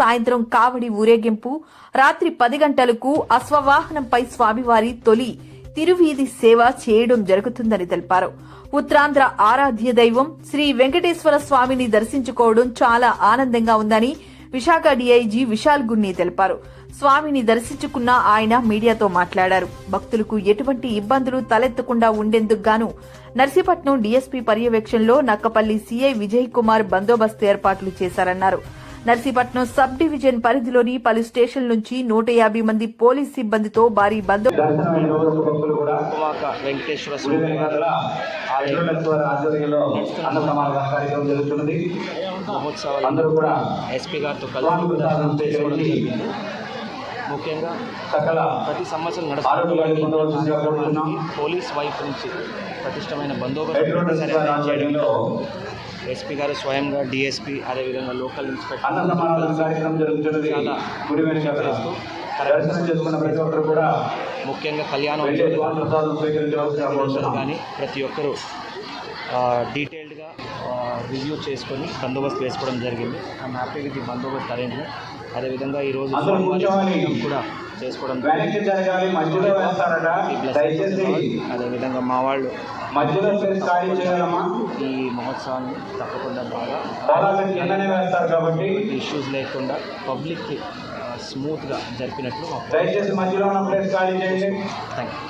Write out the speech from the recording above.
సాయంత్రం కావడి ఊరేగింపు రాత్రి పది గంటలకు అశ్వవాహనంపై స్వామివారి తొలి తిరువీధి సేవ చేయడం జరుగుతుందని తెలిపారు. ఉత్తరాంధ్ర ఆరాధ్య దైవం శ్రీ వెంకటేశ్వర స్వామిని దర్శించుకోవడం చాలా ఆనందంగా ఉందని విశాఖ డిఐజీ విశాల్ గున్ని తెలిపారు. స్వామిని దర్శించుకున్న ఆయన మీడియాతో మాట్లాడారు. భక్తులకు ఎటువంటి ఇబ్బందులు తలెత్తకుండా ఉండేందుకు గాను నర్సీపట్నం డీఎస్పీ పర్యవేక్షణలో నక్కపల్లి సీఐ విజయ్ కుమార్ బందోబస్తు ఏర్పాట్లు చేశారన్నారు. నర్సీపట్నం సబ్ డివిజన్ పరిధిలోని పలు స్టేషన్ల నుంచి నూట యాభై మంది పోలీస్ సిబ్బందితో భారీ బందోబస్తు. ఎస్పీ గారితో కలిసి ముఖ్యంగా సకల ప్రతి సంవత్సరం నడుస్తున్న పోలీస్ వైపు నుంచి పటిష్టమైన బందోబస్తు ఎస్పీ గారు స్వయంగా డిఎస్పీ అదేవిధంగా లోకల్ ఇన్స్పెక్టర్ కూడా ముఖ్యంగా కళ్యాణం కానీ ప్రతి ఒక్కరూ డీటెయిల్డ్గా రివ్యూ చేసుకొని బందోబస్తు వేసుకోవడం జరిగింది. ఐఎమ్ హ్యాపీ విత్ ది బందోబస్తు అరేంజ్మెంట్. అదేవిధంగా ఈరోజు కూడా చేసుకోవడం. వెనక్కి జరగాలి మధ్యలో వేస్తారట దయచేసి అదేవిధంగా మా వాళ్ళు మధ్యలో ఖాళీ చేయాలమ్మా. ఈ మహోత్సవాన్ని తప్పకుండా బాగా పోరాటం కిందనే వేస్తారు కాబట్టి ఇష్యూస్ లేకుండా పబ్లిక్కి స్మూత్గా జరిపినట్లు దయచేసి మధ్యలో ఉన్న ప్లేస్ ఖాళీ చేయండి. Thank you